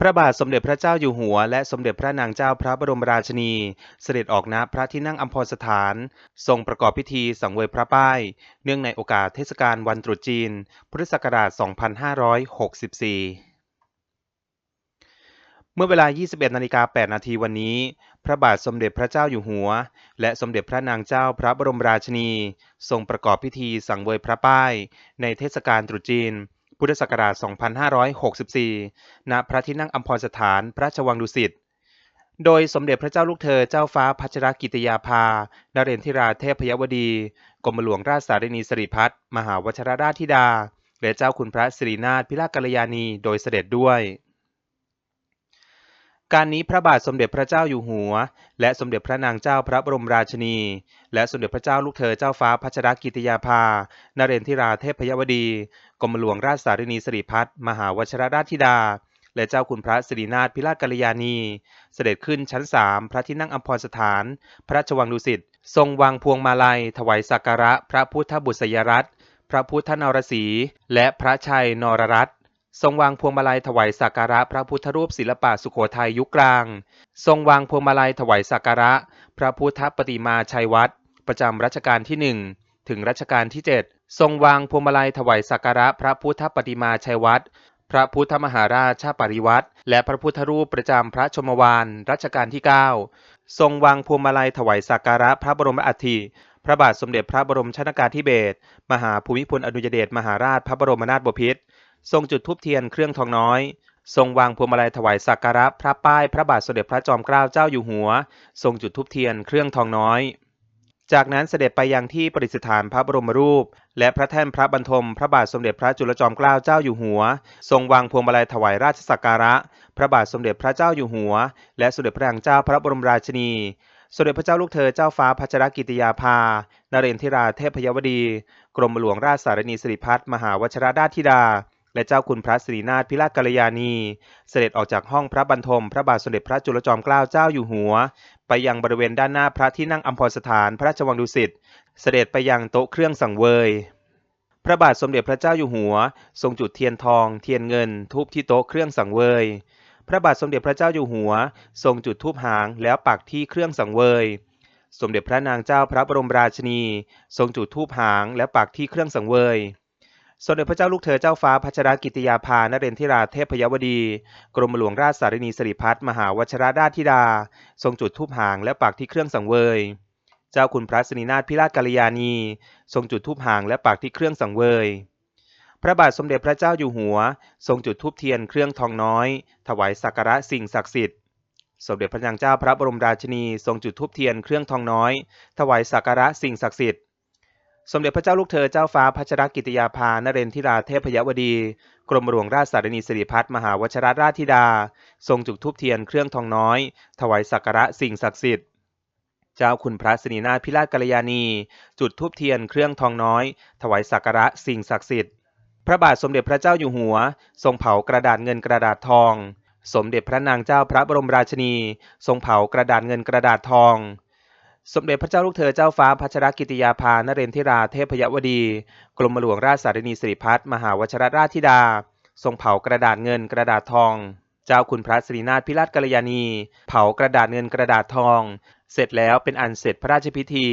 พระบาทสมเด็จพระเจ้าอยู่หัว และสมเด็จพระนางเจ้าพระบรมราชินี เสด็จออกณพระที่นั่งอัมพรสถาน ทรงประกอบพิธีสังเวยพระป้าย เนื่องในโอกาสเทศกาลวันตรุษจีน พุทธศักราช 2564 เมื่อเวลา 21นาฬิกา8นาทีวันนี้ พระบาทสมเด็จพระเจ้าอยู่หัว และสมเด็จพระนางเจ้าพระบรมราชินี ทรงประกอบพิธีสังเวยพระป้าย ในเทศกาลตรุษจีน พุทธศักราช 2564 ณ พระที่นั่งอัมพรสถานพระราชวังดุสิต โดยสมเด็จพระเจ้าลูกเธอเจ้าฟ้าพัชรกิติยาภา นเรนทิราเทพยวดี กรมหลวงราชสารินีสริพัฒน์มหาวชรราชธิดา และเจ้าคุณพระสิรินาถพิรากัลยาณี โดยเสด็จด้วย การนี้พระบาทสมเด็จพระเจ้าอยู่หัว และสมเด็จพระนางเจ้าพระบรมราชินี และสมเด็จพระเจ้าลูกเธอเจ้าฟ้าพัชรกิติยาภานเรนทิราเทพยวดีกรมหลวงราชสารินีสิริพัฒน์มหาวชรราชธิดา และเจ้าคุณพระสิรินาถพิราชกัลยาณี เสด็จขึ้นชั้นสามพระที่นั่งอัมพรสถาน พระราชวังดุสิตทรงวางพวงมาลัย ถวายสักการะ พระพุทธบุษยรัตน์พระพุทธนรสี และพระชัยนรรัตน ทรงวางพวงมาลัยถวายสักการะพระพุทธรูปศิลปะสุโขทัยยุคกลาง ทรงวางพวงมาลัยถวายสักการะ พระพุทธปฏิมาชัยวัดประจำรัชกาลที่หนึ่งถึงรัชกาลที่เจ็ดทรงวางพวงมาลัยถวายสักการะพระพุทธปฏิมาชัยวัดพระพุทธมหาราชาปริวัติและพระพุทธรูปประจำพระชมวานรัชกาลที่ 9 ทรงวางพวงมาลัยถวายสักการะพระบรมอัฐิพระบาทสมเด็จพระบรมชนากาธิเบศรมหาภูมิพลอดุลยเดชมหาราชพระบรมนาถบพิตร ทรงจุดธูปเทียนเครื่องทองน้อย ทรงวางพวงมาลัยถวายสักการะพระป้ายพระบาทสมเด็จพระจอมเกล้าเจ้าอยู่หัว ทรงจุดธูปเทียนเครื่องทองน้อยจากนั้นเสด็จไปยังที่ประดิษฐานพระบรมรูป และพระแท่นพระบรรทม พระบาทสมเด็จพระจุลจอมเกล้าเจ้าอยู่หัว ทรงวางพวงมาลัยถวายราชสักการะ พระบาทสมเด็จพระเจ้าอยู่หัว และสมเด็จพระนางเจ้าพระบรมราชินี สมเด็จพระเจ้าลูกเธอเจ้าฟ้าพัชรกิติยาภา นเรนทิราเทพยวดี กรมหลวงราชสารนีสิริพัฒน์มหาวชรราชธิดา และเจ้าคุณพระสิรินาถพิราชกัลยาณี เสด็จออกจากห้องพระบรรทม พระบาทสมเด็จพระจุลจอมเกล้าเจ้าอยู่หัว ไปยังบริเวณด้านหน้าพระที่นั่งอัมพรสถานพระราชวังดุสิต เสด็จไปยังโต๊ะเครื่องสังเวย พระบาทสมเด็จพระเจ้าอยู่หัว ทรงจุดเทียนทอง เทียนเงิน ทูบที่โต๊ะเครื่องสังเวย พระบาทสมเด็จพระเจ้าอยู่หัว ทรงจุดธูปหางแล้วปักที่เครื่องสังเวยสมเด็จพระนางเจ้าพระบรมราชินี ทรงจุดธูปหางแล้วปักที่เครื่องสังเวย สมเด็จพระเจ้าลูกเธอเจ้าฟ้าพัชรกิติยาภานเรนทิราเทพยวดี กรมหลวงราชสารินีสิริพัฒน์มหาวชรราชธิดา ทรงจุดธูปหางและปักที่เครื่องสังเวย เจ้าคุณพระสิรินาถพิราชกัลยาณี ทรงจุดธูปหางและปักที่เครื่องสังเวย พระบาทสมเด็จพระเจ้าอยู่หัว ทรงจุดธูปเทียนเครื่องทองน้อย ถวายสักการะสิ่งศักดิ์สิทธิ์สมเด็จพระนางเจ้าพระบรมราชินี ทรงจุดธูปเทียนเครื่องทองน้อย ถวายสักการะสิ่งศักดิ์สิทธิ์ สมเด็จพระเจ้าลูกเธอเจ้าฟ้าพัชรกิติยาภานเรนทิราเทพยวดี กรมหลวงราชสารินีสิริพัฒน์มหาวชรราชธิดา ทรงจุดธูปเทียนเครื่องทองน้อย ถวายสักการะสิ่งศักดิ์สิทธิ์ เจ้าคุณพระสิรินาพิราชกัลยาณี จุดธูปเทียนเครื่องทองน้อย ถวายสักการะสิ่งศักดิ์สิทธิ์ พระบาทสมเด็จพระเจ้าอยู่หัว ทรงเผากระดาษเงินกระดาษทอง สมเด็จพระนางเจ้าพระบรมราชินี ทรงเผากระดาษเงินกระดาษทอง สมเด็จพระเจ้าลูกเธอเจ้าฟ้าพัชรกิติยาภานเรนทิราเทพยวดี กรมหลวงราชสารินีสิริพัฒน์มหาวชรราชธิดา ทรงเผากระดาษเงินกระดาษทอง เจ้าคุณพระสิรินาถพิราชกัลยาณี เผากระดาษเงินกระดาษทอง เสร็จแล้วเป็นอันเสร็จพระราชพิธี